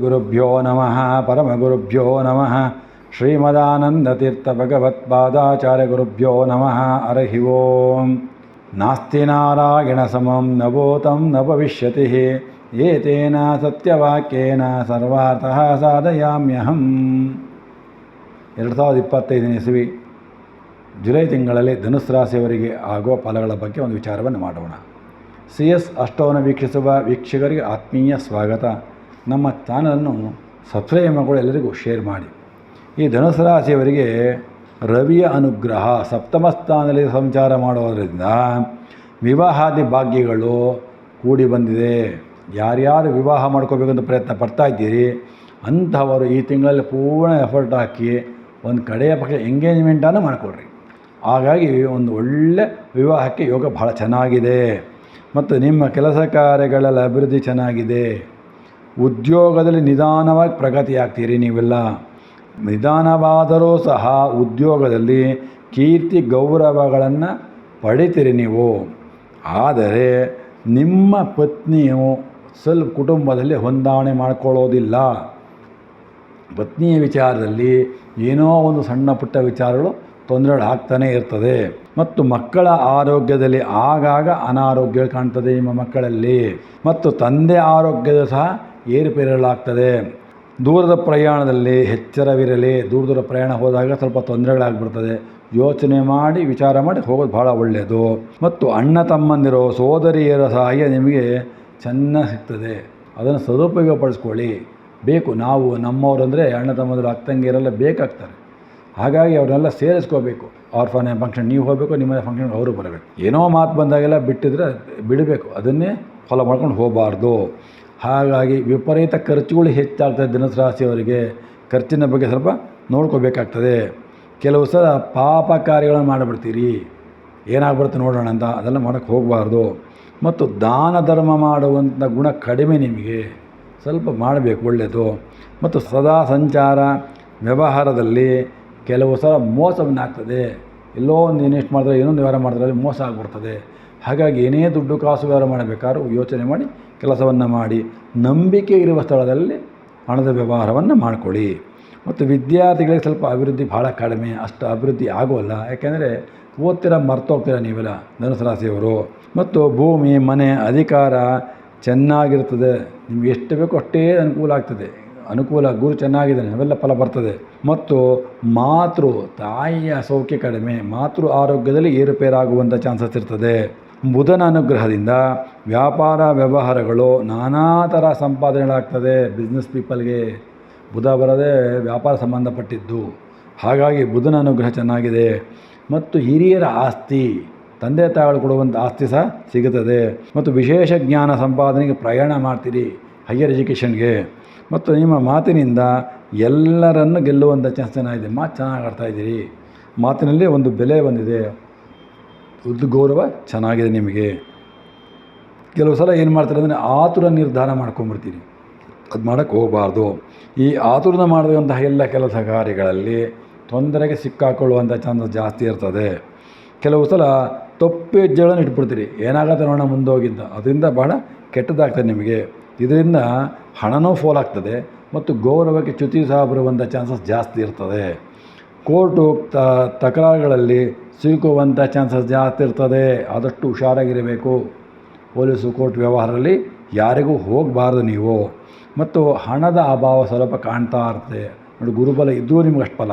ಗುರುಭ್ಯೋ ನಮಃ ಪರಮಗುರುಭ್ಯೋ ನಮಃ ಶ್ರೀಮದಾನಂದತೀರ್ಥ ಭಗವತ್ಪಾದಾಚಾರ್ಯ ಗುರುಭ್ಯೋ ನಮಃ ಹರಿ ಓಂ ನಾಸ್ತಿ ನಾರಾಯಣ ಸಮಂ ನಭೂತಂ ನ ಭವಿಷ್ಯತಿ ಏತೇನ ಸತ್ಯವಾಕ್ಯೇನ ಸರ್ವಾರ್ಥಃ ಸಾಧಯಾಮ್ಯಹಂ ಎರಡು ಸಾವಿರದ ಇಪ್ಪತ್ತೈದನೇ ಇಸವಿ, ಜುಲೈ ತಿಂಗಳಲ್ಲಿ ಧನುಸ್ ರಾಶಿಯವರಿಗೆ ಆಗುವ ಫಲಗಳ ಬಗ್ಗೆ ಒಂದು ವಿಚಾರವನ್ನು ಮಾಡೋಣ. ಸಿ ಎಸ್ ಅಷ್ಟವನ್ನು ವೀಕ್ಷಿಸುವ ವೀಕ್ಷಕರಿಗೆ ಆತ್ಮೀಯ ಸ್ವಾಗತ. ನಮ್ಮ ಚಾನಲನ್ನು ಸಬ್ಸ್ಕ್ರೈಬ್ ಮಾಡಿಕೊಂಡು ಎಲ್ಲರಿಗೂ ಶೇರ್ ಮಾಡಿ. ಈ ಧನುಸು ರಾಶಿಯವರಿಗೆ ರವಿಯ ಅನುಗ್ರಹ, ಸಪ್ತಮ ಸ್ಥಾನದಲ್ಲಿ ಸಂಚಾರ ಮಾಡೋದರಿಂದ ವಿವಾಹಾದಿ ಭಾಗ್ಯಗಳು ಕೂಡಿ ಬಂದಿದೆ. ಯಾರ್ಯಾರು ವಿವಾಹ ಮಾಡ್ಕೋಬೇಕಂತ ಪ್ರಯತ್ನ ಪಡ್ತಾ ಇದ್ದೀರಿ, ಅಂಥವರು ಈ ತಿಂಗಳಲ್ಲಿ ಪೂರ್ಣ ಎಫರ್ಟ್ ಹಾಕಿ ಒಂದು ಕಡೆಯ ಪಕ್ಷ ಎಂಗೇಜ್ಮೆಂಟನ್ನು ಮಾಡಿಕೊಡ್ರಿ. ಹಾಗಾಗಿ ಒಂದು ಒಳ್ಳೆ ವಿವಾಹಕ್ಕೆ ಯೋಗ ಬಹಳ ಚೆನ್ನಾಗಿದೆ. ಮತ್ತು ನಿಮ್ಮ ಕೆಲಸ ಕಾರ್ಯಗಳಲ್ಲಿ ಅಭಿವೃದ್ಧಿ ಚೆನ್ನಾಗಿದೆ. ಉದ್ಯೋಗದಲ್ಲಿ ನಿಧಾನವಾಗಿ ಪ್ರಗತಿ ಆಗ್ತೀರಿ ನೀವೆಲ್ಲ. ನಿಧಾನವಾದರೂ ಸಹ ಉದ್ಯೋಗದಲ್ಲಿ ಕೀರ್ತಿ ಗೌರವಗಳನ್ನು ಪಡಿತೀರಿ ನೀವು. ಆದರೆ ನಿಮ್ಮ ಪತ್ನಿಯು ಸ್ವಲ್ಪ ಕುಟುಂಬದಲ್ಲಿ ಹೊಂದಾವಣೆ ಮಾಡಿಕೊಳ್ಳೋದಿಲ್ಲ. ಪತ್ನಿಯ ವಿಚಾರದಲ್ಲಿ ಏನೋ ಒಂದು ಸಣ್ಣ ಪುಟ್ಟ ವಿಚಾರಗಳು ತೊಂದರೆಗಳು ಆಗ್ತಾನೇ ಇರ್ತದೆ. ಮತ್ತು ಮಕ್ಕಳ ಆರೋಗ್ಯದಲ್ಲಿ ಆಗಾಗ ಅನಾರೋಗ್ಯ ಕಾಣ್ತದೆ ನಿಮ್ಮ ಮಕ್ಕಳಲ್ಲಿ. ಮತ್ತು ತಂದೆ ಆರೋಗ್ಯದ ಸಹ ಏರುಪೇರುಗಳಾಗ್ತದೆ ದೂರದ ಪ್ರಯಾಣದಲ್ಲಿ ಎಚ್ಚರವಿರಲಿ. ದೂರ ದೂರ ಪ್ರಯಾಣ ಹೋದಾಗ ಸ್ವಲ್ಪ ತೊಂದರೆಗಳಾಗ್ಬಿಡ್ತದೆ. ಯೋಚನೆ ಮಾಡಿ, ವಿಚಾರ ಮಾಡಿ ಹೋಗೋದು ಭಾಳ ಒಳ್ಳೆಯದು ಮತ್ತು ಅಣ್ಣ ತಮ್ಮಂದಿರೋ, ಸೋದರಿಯರ ಸಹಾಯ ನಿಮಗೆ ಚೆನ್ನಾಗಿ ಸಿಗ್ತದೆ. ಅದನ್ನು ಸದುಪಯೋಗಪಡಿಸ್ಕೊಳ್ಳಿ. ಬೇಕು, ನಾವು ನಮ್ಮವರಂದರೆ ಅಣ್ಣ ತಮ್ಮಂದಿರು ಅಕ್ಕಂಗಿರೆಲ್ಲ ಬೇಕಾಗ್ತಾರೆ. ಹಾಗಾಗಿ ಅವ್ರನ್ನೆಲ್ಲ ಸೇರಿಸ್ಕೋಬೇಕು. ಅವ್ರ ಫಾನೆ ಫಂಕ್ಷನ್ ನೀವು ಹೋಗಬೇಕು, ನಿಮ್ಮ ಫಂಕ್ಷನ್ ಅವರು ಬರಬೇಕು. ಏನೋ ಮಾತು ಬಂದಾಗೆಲ್ಲ ಬಿಟ್ಟಿದ್ರೆ ಬಿಡಬೇಕು. ಅದನ್ನೇ ಫಾಲೋ ಮಾಡ್ಕೊಂಡು ಹೋಗಬಾರ್ದು. ಹಾಗಾಗಿ ವಿಪರೀತ ಖರ್ಚುಗಳು ಹೆಚ್ಚಾಗ್ತದೆ ಧನುಸು ರಾಶಿಯವರಿಗೆ ಖರ್ಚಿನ ಬಗ್ಗೆ ಸ್ವಲ್ಪ ನೋಡ್ಕೋಬೇಕಾಗ್ತದೆ. ಕೆಲವು ಸಲ ಪಾಪ ಕಾರ್ಯಗಳನ್ನು ಮಾಡಿಬಿಡ್ತೀರಿ. ಏನಾಗ್ಬಿಡುತ್ತೆ ನೋಡೋಣ ಅಂತ ಅದೆಲ್ಲ ಮಾಡೋಕ್ಕೆ ಹೋಗಬಾರ್ದು. ಮತ್ತು ದಾನ ಧರ್ಮ ಮಾಡುವಂಥ ಗುಣ ಕಡಿಮೆ ನಿಮಗೆ. ಸ್ವಲ್ಪ ಮಾಡಬೇಕು ಒಳ್ಳೆಯದು ಮತ್ತು ಸದಾ ಸಂಚಾರ ವ್ಯವಹಾರದಲ್ಲಿ ಕೆಲವು ಸಲ ಮೋಸವನ್ನಾಗ್ತದೆ. ಎಲ್ಲೋ ಒಂದು ಇನ್ವೆಸ್ಟ್ ಮಾಡಿದ್ರೆ ಇನ್ನೊಂದು ವ್ಯವಹಾರ ಮಾಡಿದ್ರೆ ಮೋಸ ಆಗಿಬಿಡ್ತದೆ. ಹಾಗಾಗಿ ಏನೇ ದುಡ್ಡು ಕಾಸು ವ್ಯವಹಾರ ಮಾಡಬೇಕಾದ್ರೂ ಯೋಚನೆ ಮಾಡಿ ಕೆಲಸವನ್ನು ಮಾಡಿ, ನಂಬಿಕೆ ಇರುವ ಸ್ಥಳದಲ್ಲಿ ಹಣದ ವ್ಯವಹಾರವನ್ನು ಮಾಡಿಕೊಳ್ಳಿ. ಮತ್ತು ವಿದ್ಯಾರ್ಥಿಗಳಿಗೆ ಸ್ವಲ್ಪ ಅಭಿವೃದ್ಧಿ ಭಾಳ ಕಡಿಮೆ, ಅಷ್ಟು ಅಭಿವೃದ್ಧಿ ಆಗೋಲ್ಲ. ಯಾಕೆಂದರೆ ಓದ್ತೀರ ಮರ್ತೋಗ್ತೀರ ನೀವೆಲ್ಲ, ಧನುಸು ಮತ್ತು ಭೂಮಿ, ಮನೆ, ಅಧಿಕಾರ ಚೆನ್ನಾಗಿರ್ತದೆ. ನಿಮ್ಗೆ ಎಷ್ಟು ಬೇಕೋ ಅಷ್ಟೇ ಅನುಕೂಲ ಆಗ್ತದೆ. ಅನುಕೂಲ, ಗುರು ಚೆನ್ನಾಗಿದ್ದಾನೆ, ಅವೆಲ್ಲ ಫಲ ಬರ್ತದೆ. ಮತ್ತು ಮಾತೃ, ತಾಯಿಯ ಸೌಖ್ಯ ಕಡಿಮೆ, ಮಾತೃ ಆರೋಗ್ಯದಲ್ಲಿ ಏರುಪೇರಾಗುವಂಥ ಚಾನ್ಸಸ್ ಇರ್ತದೆ. ಬುಧನ ಅನುಗ್ರಹದಿಂದ ವ್ಯಾಪಾರ ವ್ಯವಹಾರಗಳು ನಾನಾ ಥರ ಸಂಪಾದನೆಗಳಾಗ್ತದೆ ಬಿಸ್ನೆಸ್ ಪೀಪಲ್ಗೆ ಬುಧ ಬರದೇ ವ್ಯಾಪಾರ ಸಂಬಂಧಪಟ್ಟಿದ್ದು. ಹಾಗಾಗಿ ಬುಧನ ಅನುಗ್ರಹ ಚೆನ್ನಾಗಿದೆ. ಮತ್ತು ಹಿರಿಯರ ಆಸ್ತಿ, ತಂದೆ ತಾಯಿಗಳು ಕೊಡುವಂಥ ಆಸ್ತಿ ಸಹ ಸಿಗುತ್ತದೆ. ಮತ್ತು ವಿಶೇಷ ಜ್ಞಾನ ಸಂಪಾದನೆಗೆ ಪ್ರಯಾಣ ಮಾಡ್ತೀರಿ ಹೈಯರ್ ಎಜುಕೇಷನ್ಗೆ ಮತ್ತು ನಿಮ್ಮ ಮಾತಿನಿಂದ ಎಲ್ಲರನ್ನು ಗೆಲ್ಲುವಂಥ ಚಾನ್ಸ್ ಚೆನ್ನಾಗಿದೆ. ಮಾತು ಚೆನ್ನಾಗಿ ಆಡ್ತಾ ಇದ್ದೀರಿ. ಮಾತಿನಲ್ಲಿ ಒಂದು ಬೆಲೆ ಬಂದಿದೆ. ಉದ್ದು ಗೌರವ ಚೆನ್ನಾಗಿದೆ ನಿಮಗೆ. ಕೆಲವು ಸಲ ಏನು ಮಾಡ್ತಾರೆ ಅಂದರೆ ಆತುರ ನಿರ್ಧಾರ ಮಾಡ್ಕೊಂಬಿಡ್ತೀರಿ ಅದು ಮಾಡೋಕ್ಕೆ ಹೋಗಬಾರ್ದು. ಈ ಆತುರನ ಮಾಡಿದಂತಹ ಎಲ್ಲ ಕೆಲಸ ಕಾರ್ಯಗಳಲ್ಲಿ ತೊಂದರೆಗೆ ಸಿಕ್ಕಾಕೊಳ್ಳುವಂಥ ಚಾನ್ಸಸ್ ಜಾಸ್ತಿ ಇರ್ತದೆ. ಕೆಲವು ಸಲ ತಪ್ಪು ಹೆಜ್ಜೆಗಳನ್ನು ಇಟ್ಬಿಡ್ತೀರಿ. ಏನಾಗುತ್ತೆ ನೋಡೋಣ ಮುಂದೋಗಿದ್ದ ಅದರಿಂದ ಬಹಳ ಕೆಟ್ಟದಾಗ್ತದೆ ನಿಮಗೆ. ಇದರಿಂದ ಹಣನೂ ಫೋಲ್ ಆಗ್ತದೆ ಮತ್ತು ಗೌರವಕ್ಕೆ ಚ್ಯುತಿ ಸಹ ಬರುವಂಥ ಚಾನ್ಸಸ್ ಜಾಸ್ತಿ ಇರ್ತದೆ. ಕೋರ್ಟು ತಕರಾರುಗಳಲ್ಲಿ ಸಿಲುಕುವಂಥ ಚಾನ್ಸಸ್ ಜಾಸ್ತಿ ಇರ್ತದೆ. ಆದಷ್ಟು ಹುಷಾರಾಗಿರಬೇಕು. ಪೊಲೀಸು ಕೋರ್ಟ್ ವ್ಯವಹಾರದಲ್ಲಿ ಯಾರಿಗೂ ಹೋಗಬಾರ್ದು ನೀವು. ಮತ್ತು ಹಣದ ಅಭಾವ ಸ್ವಲ್ಪ ಕಾಣ್ತಾ ಇರ್ತದೆ. ನೋಡಿ, ಗುರುಬಲ ಇದ್ದರೂ ನಿಮ್ಗೆ ಅಷ್ಟು ಫಲ.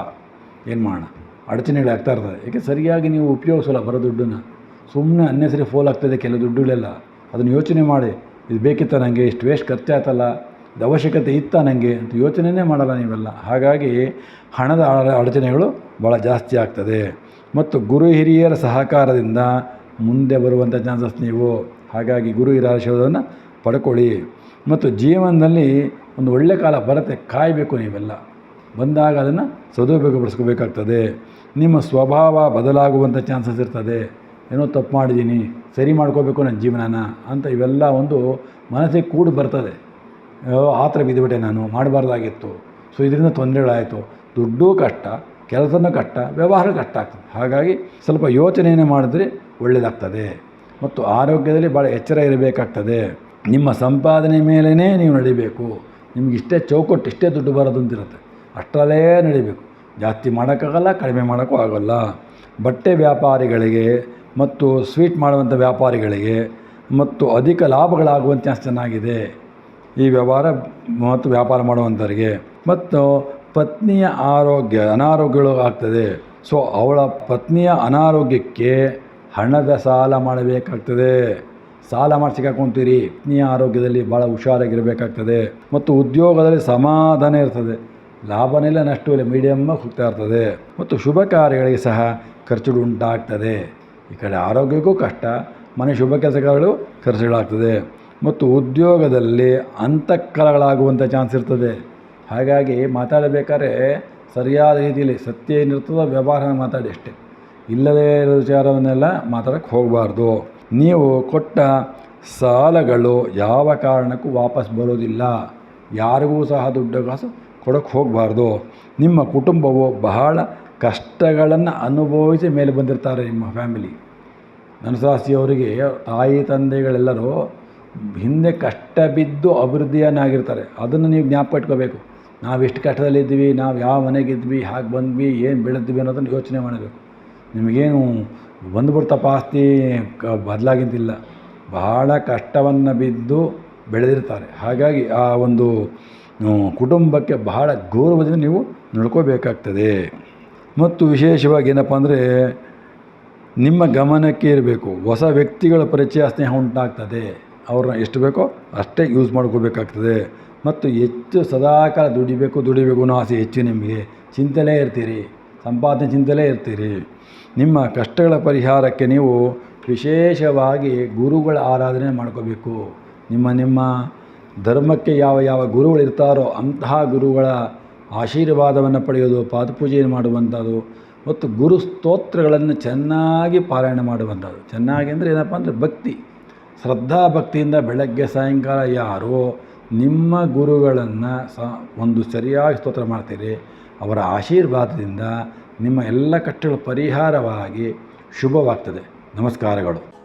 ಏನು ಮಾಡೋಣ? ಅಡಚಣೆಗಳಾಗ್ತಾ ಇರ್ತದೆ. ಏಕೆ ಸರಿಯಾಗಿ ನೀವು ಉಪಯೋಗಿಸೋಲ್ಲ ಬರೋ ದುಡ್ಡನ್ನು? ಸುಮ್ಮನೆ ಅನ್ನೆಸರಿ ಫೋಲ್ ಆಗ್ತದೆ ಕೆಲವು ದುಡ್ಡುಗಳೆಲ್ಲ. ಅದನ್ನು ಯೋಚನೆ ಮಾಡಿ. ಇದು ಬೇಕಿತ್ತ ನನಗೆ ಇಷ್ಟು ವೇಸ್ಟ್ ಖರ್ಚಾಯ್ತಲ್ಲ? ಅವಶ್ಯಕತೆ ಇತ್ತ ನನಗೆ ಅಂತ ಯೋಚನೆಯೇ ಮಾಡಲ್ಲ ನೀವೆಲ್ಲ. ಹಾಗಾಗಿ ಹಣದ ಅಡಚಣೆಗಳು ಭಾಳ ಜಾಸ್ತಿ ಆಗ್ತದೆ. ಮತ್ತು ಗುರು ಹಿರಿಯರ ಸಹಕಾರದಿಂದ ಮುಂದೆ ಬರುವಂಥ ಚಾನ್ಸಸ್ ನೀವು. ಹಾಗಾಗಿ ಗುರು ಹಿರಿಯರ ಆಶೀರ್ವಾದವನ್ನು ಪಡ್ಕೊಳ್ಳಿ. ಮತ್ತು ಜೀವನದಲ್ಲಿ ಒಂದು ಒಳ್ಳೆ ಕಾಲ ಬರುತ್ತೆ, ಕಾಯಬೇಕು ನೀವೆಲ್ಲ. ಬಂದಾಗ ಅದನ್ನು ಸದುಪಯೋಗಪಡಿಸ್ಕೋಬೇಕಾಗ್ತದೆ. ನಿಮ್ಮ ಸ್ವಭಾವ ಬದಲಾಗುವಂಥ ಚಾನ್ಸಸ್ ಇರ್ತದೆ. ಏನೋ ತಪ್ಪು ಮಾಡಿದ್ದೀನಿ, ಸರಿ ಮಾಡ್ಕೋಬೇಕು ನನ್ನ ಜೀವನನ ಅಂತ ಇವೆಲ್ಲ ಒಂದು ಮನಸ್ಸಿಗೆ ಕೂಡಿ ಬರ್ತದೆ. ಆ ಥರ ಬಿದ್ದುಬಿಟ್ಟೆ ನಾನು. ಮಾಡಬಾರ್ದಾಗಿತ್ತು. ಸೊ, ಇದರಿಂದ ತೊಂದರೆಗಳಾಯಿತು. ದುಡ್ಡು ಕಷ್ಟ, ಕೆಲಸನೂ ಕಷ್ಟ ವ್ಯವಹಾರ ಕಷ್ಟ ಆಗ್ತದೆ. ಹಾಗಾಗಿ ಸ್ವಲ್ಪ ಯೋಚನೆಯನ್ನು ಮಾಡಿದ್ರೆ ಒಳ್ಳೆಯದಾಗ್ತದೆ ಮತ್ತು ಆರೋಗ್ಯದಲ್ಲಿ ಭಾಳ ಎಚ್ಚರ ಇರಬೇಕಾಗ್ತದೆ. ನಿಮ್ಮ ಸಂಪಾದನೆ ಮೇಲೇ ನೀವು ನಡಿಬೇಕು. ನಿಮ್ಗೆ ಇಷ್ಟೇ ಚೌಕಟ್ಟು, ಇಷ್ಟೇ ದುಡ್ಡು ಬರೋದು ಅಂತಿರುತ್ತೆ. ಅಷ್ಟರಲ್ಲೇ ನಡಿಬೇಕು. ಜಾಸ್ತಿ ಮಾಡೋಕ್ಕಾಗಲ್ಲ, ಕಡಿಮೆ ಮಾಡೋಕ್ಕೂ ಆಗೋಲ್ಲ. ಬಟ್ಟೆ ವ್ಯಾಪಾರಿಗಳಿಗೆ ಮತ್ತು ಸ್ವೀಟ್ ಮಾಡುವಂಥ ವ್ಯಾಪಾರಿಗಳಿಗೆ ಮತ್ತು ಅಧಿಕ ಲಾಭಗಳಾಗುವಂಥ ಚಾನ್ಸ್ ಚೆನ್ನಾಗಿದೆ. ಈ ವ್ಯವಹಾರ ಮತ್ತು ವ್ಯಾಪಾರ ಮಾಡುವಂಥವರಿಗೆ ಮತ್ತು ಪತ್ನಿಯ ಆರೋಗ್ಯ ಅನಾರೋಗ್ಯಗಳು ಆಗ್ತದೆ. ಸೊ ಅವಳ ಪತ್ನಿಯ ಅನಾರೋಗ್ಯಕ್ಕೆ ಹಣದ ಸಾಲ ಮಾಡಬೇಕಾಗ್ತದೆ. ಸಾಲ ಮಾಡಿ ಸಿಕ್ಕಾಕೊಂತೀರಿ. ಪತ್ನಿಯ ಆರೋಗ್ಯದಲ್ಲಿ ಭಾಳ ಹುಷಾರಾಗಿರಬೇಕಾಗ್ತದೆ. ಮತ್ತು ಉದ್ಯೋಗದಲ್ಲಿ ಸಮಾಧಾನ ಇರ್ತದೆ. ಲಾಭನೇ ಇಲ್ಲ ನಷ್ಟವೂ ಇಲ್ಲ ಮೀಡಿಯಮ್ಮಾಗಿ ಹೋಗ್ತಾ ಇರ್ತದೆ. ಮತ್ತು ಶುಭ ಕಾರ್ಯಗಳಿಗೆ ಸಹ ಖರ್ಚುಗಳು ಉಂಟಾಗ್ತದೆ. ಈ ಕಡೆ ಆರೋಗ್ಯಕ್ಕೂ ಕಷ್ಟ, ಮನೆ ಶುಭ ಕೆಲಸಗಳು ಖರ್ಚುಗಳಾಗ್ತದೆ. ಮತ್ತು ಉದ್ಯೋಗದಲ್ಲಿ ಅಂತಃಕಲಗಳಾಗುವಂಥ ಚಾನ್ಸ್ ಇರ್ತದೆ. ಹಾಗಾಗಿ ಮಾತಾಡಬೇಕಾದ್ರೆ ಸರಿಯಾದ ರೀತಿಯಲ್ಲಿ ಸತ್ಯ ಏನಿರ್ತದೋ ವ್ಯವಹಾರ ಮಾತಾಡಿ ಅಷ್ಟೇ. ಇಲ್ಲದೇ ಇರೋ ವಿಚಾರವನ್ನೆಲ್ಲ ಮಾತಾಡೋಕ್ಕೆ ಹೋಗಬಾರ್ದು. ನೀವು ಕೊಟ್ಟ ಸಾಲಗಳು ಯಾವ ಕಾರಣಕ್ಕೂ ವಾಪಸ್ ಬರೋದಿಲ್ಲ. ಯಾರಿಗೂ ಸಹ ದುಡ್ಡು ಕಾಸು ಕೊಡೋಕ್ಕೆ ಹೋಗಬಾರ್ದು. ನಿಮ್ಮ ಕುಟುಂಬವು ಬಹಳ ಕಷ್ಟಗಳನ್ನು ಅನುಭವಿಸಿ ಮೇಲೆ ಬಂದಿರ್ತಾರೆ ನಿಮ್ಮ ಫ್ಯಾಮಿಲಿ. ನನಸಾಸಿಯವರಿಗೆ ತಾಯಿ, ತಂದೆಗಳೆಲ್ಲರೂ ಹಿಂದೆ ಕಷ್ಟ ಬಿದ್ದು ಅಭಿವೃದ್ಧಿಯನ್ನಾಗಿರ್ತಾರೆ. ಅದನ್ನು ನೀವು ಜ್ಞಾಪಕ ಇಟ್ಕೋಬೇಕು. ನಾವು ಎಷ್ಟು ಕಷ್ಟದಲ್ಲಿದ್ದೀವಿ, ನಾವು ಯಾವ ಮನೆಗಿದ್ವಿ, ಹಾಗೆ ಬಂದ್ವಿ, ಏನು ಬೆಳೆದ್ವಿ ಅನ್ನೋದನ್ನು ಯೋಚನೆ ಮಾಡಬೇಕು. ನಿಮಗೇನು ಬಂದುಬಿಡ್ತಪ್ಪ ಆಸ್ತಿ ಕ ಬದಲಾಗಿದ್ದಿಲ್ಲ. ಬಹಳ ಕಷ್ಟವನ್ನು ಬಿದ್ದು ಬೆಳೆದಿರ್ತಾರೆ. ಹಾಗಾಗಿ ಆ ಒಂದು ಕುಟುಂಬಕ್ಕೆ ಬಹಳ ಗೌರವದಿಂದ ನೀವು ನೋಡ್ಕೋಬೇಕಾಗ್ತದೆ. ಮತ್ತು ವಿಶೇಷವಾಗಿ ಏನಪ್ಪ ಅಂದರೆ, ನಿಮ್ಮ ಗಮನಕ್ಕೆ ಇರಬೇಕು. ಹೊಸ ವ್ಯಕ್ತಿಗಳ ಪರಿಚಯ ಸ್ನೇಹ ಉಂಟಾಗ್ತದೆ. ಅವ್ರನ್ನ ಎಷ್ಟು ಬೇಕೋ ಅಷ್ಟೇ ಯೂಸ್ ಮಾಡ್ಕೋಬೇಕಾಗ್ತದೆ. ಮತ್ತು ಹೆಚ್ಚು ಸದಾಕಾಲ ದುಡಿಬೇಕು ದುಡಿಬೇಕು ಅನ್ನೋ ಆಸೆ ಹೆಚ್ಚು ನಿಮಗೆ. ಚಿಂತೆಲೇ ಇರ್ತೀರಿ. ಸಂಪಾದನೆ ಚಿಂತೆಲೇ ಇರ್ತೀರಿ. ನಿಮ್ಮ ಕಷ್ಟಗಳ ಪರಿಹಾರಕ್ಕೆ ನೀವು ವಿಶೇಷವಾಗಿ ಗುರುಗಳ ಆರಾಧನೆ ಮಾಡ್ಕೋಬೇಕು. ನಿಮ್ಮ ನಿಮ್ಮ ಧರ್ಮಕ್ಕೆ ಯಾವ ಯಾವ ಗುರುಗಳು ಇರ್ತಾರೋ ಅಂತಹ ಗುರುಗಳ ಆಶೀರ್ವಾದವನ್ನು ಪಡೆಯೋದು, ಪಾದಪೂಜೆಯನ್ನು ಮಾಡುವಂಥದ್ದು, ಮತ್ತು ಗುರು ಸ್ತೋತ್ರಗಳನ್ನು ಚೆನ್ನಾಗಿ ಪಾರಾಯಣ ಮಾಡುವಂಥದ್ದು. ಚೆನ್ನಾಗಿ ಅಂದರೆ ಏನಪ್ಪ ಅಂದರೆ ಭಕ್ತಿ. ಶ್ರದ್ಧಾ ಭಕ್ತಿಯಿಂದ ಬೆಳಗ್ಗೆ ಸಾಯಂಕಾಲ ಯಾರು ನಿಮ್ಮ ಗುರುಗಳನ್ನು ಸ ಒಂದು ಸರಿಯಾಗಿ ಸ್ತೋತ್ರ ಮಾಡ್ತೀರಿ, ಅವರ ಆಶೀರ್ವಾದದಿಂದ ನಿಮ್ಮ ಎಲ್ಲ ಕಷ್ಟಗಳು ಪರಿಹಾರವಾಗಿ ಶುಭವಾಗ್ತದೆ. ನಮಸ್ಕಾರಗಳು.